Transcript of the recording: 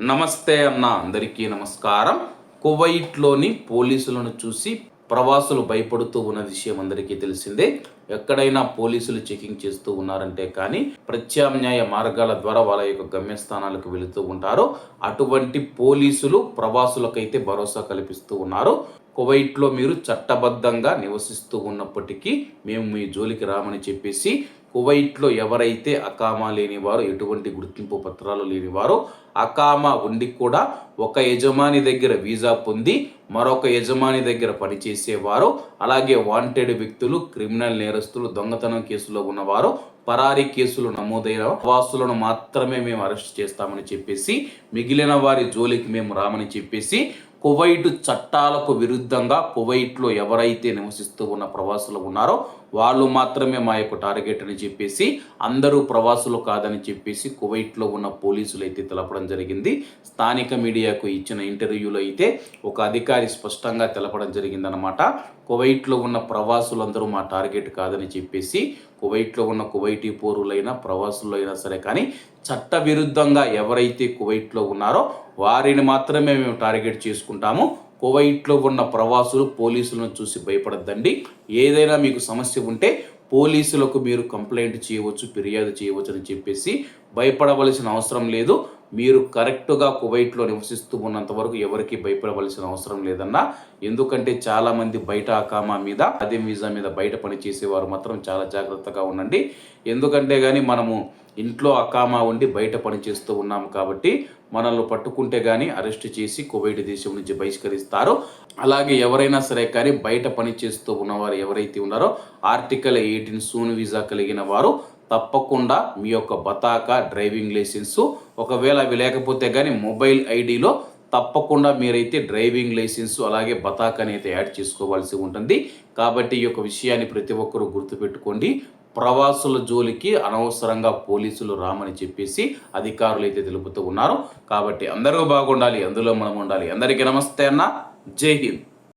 నమస్తే అన్న అందరికీ నమస్కారం. కువైట్లోని పోలీసులను చూసి ప్రవాసులు భయపడుతూ ఉన్న విషయం అందరికీ తెలిసిందే. ఎక్కడైనా పోలీసులు చెకింగ్ చేస్తూ ఉన్నారంటే కానీ ప్రత్యామ్నాయ మార్గాల ద్వారా వాళ్ళ యొక్క గమ్యస్థానాలకు వెళుతూ ఉంటారు. అటువంటి పోలీసులు ప్రవాసులకైతే భరోసా కల్పిస్తూ ఉన్నారు. కువైట్లో మీరు చట్టబద్ధంగా నివసిస్తూ ఉన్నప్పటికీ మేము మీ జోలికి రామని చెప్పేసి కువైట్లో ఎవరైతే అకామా లేనివారు ఎటువంటి గుర్తింపు పత్రాలు లేనివారో అకామా ఉండి కూడా ఒక యజమాని దగ్గర వీసా పొంది మరొక యజమాని దగ్గర పనిచేసేవారు. అలాగే వాంటెడ్ వ్యక్తులు క్రిమినల్ నేర నేరస్తులు దొంగతనం కేసులో ఉన్నవారు పరారీ కేసులు నమోదైన వాసులను మాత్రమే మేము అరెస్ట్ చేస్తామని చెప్పేసి మిగిలిన వారి జోలికి మేము రామని చెప్పేసి కువైట్ చట్టాలకు విరుద్ధంగా కువైట్లో ఎవరైతే నివసిస్తూ ఉన్న ప్రవాసులు ఉన్నారో వాళ్ళు మాత్రమే మా యొక్క టార్గెట్ అని చెప్పేసి అందరూ ప్రవాసులు కాదని చెప్పేసి కువైట్లో ఉన్న పోలీసులు అయితే తెలపడం జరిగింది. స్థానిక మీడియాకు ఇచ్చిన ఇంటర్వ్యూలో అయితే ఒక అధికారి స్పష్టంగా తెలపడం జరిగిందనమాట కువైట్లో ఉన్న ప్రవాసులందరూ మా టార్గెట్ కాదని చెప్పేసి కువైట్లో ఉన్న కువైటీ పౌరులైనా అయినా సరే కానీ చట్టవిరుద్ధంగా ఎవరైతే కువైట్లో ఉన్నారో వారిని మాత్రమే మేము టార్గెట్ చేసుకుంటాము. కువైట్లో ఉన్న ప్రవాసులు పోలీసులను చూసి భయపడద్దండి. ఏదైనా మీకు సమస్య ఉంటే పోలీసులకు మీరు కంప్లైంట్ చేయవచ్చు ఫిర్యాదు చేయవచ్చు అని చెప్పేసి భయపడవలసిన అవసరం లేదు. మీరు కరెక్ట్గా కువైట్లో నివసిస్తూ ఉన్నంత వరకు ఎవరికి భయపడవలసిన అవసరం లేదన్నా ఎందుకంటే చాలామంది బయట అకామా మీద అదే వీసా మీద బయట పని చేసేవారు మాత్రం చాలా జాగ్రత్తగా ఉండండి. ఎందుకంటే కానీ మనము ఇంట్లో అకామా ఉండి బయట పని చేస్తూ ఉన్నాము కాబట్టి మనల్ని పట్టుకుంటే కానీ అరెస్ట్ చేసి కువైట్ దేశం నుంచి బహిష్కరిస్తారు. అలాగే ఎవరైనా సరే కానీ బయట పని చేస్తూ ఉన్నవారు ఎవరైతే ఉన్నారో ఆర్టికల్ ఎయిటీన్ సూన్ వీసా కలిగిన వారు తప్పకుండా మీ యొక్క బతాకా డ్రైవింగ్ లైసెన్సు ఒకవేళ అవి లేకపోతే కానీ మొబైల్ ఐడిలో తప్పకుండా మీరైతే డ్రైవింగ్ లైసెన్స్ అలాగే బతాకాని అయితే యాడ్ చేసుకోవాల్సి ఉంటుంది. కాబట్టి ఈ యొక్క విషయాన్ని ప్రతి ఒక్కరూ గుర్తుపెట్టుకోండి. ప్రవాసుల జోలికి అనవసరంగా పోలీసులు రామని చెప్పేసి అధికారులు అయితే తెలుపుతూ ఉన్నారు. కాబట్టి అందరూ బాగుండాలి అందులో మనం ఉండాలి. అందరికీ నమస్తే అన్న. జై హింద్.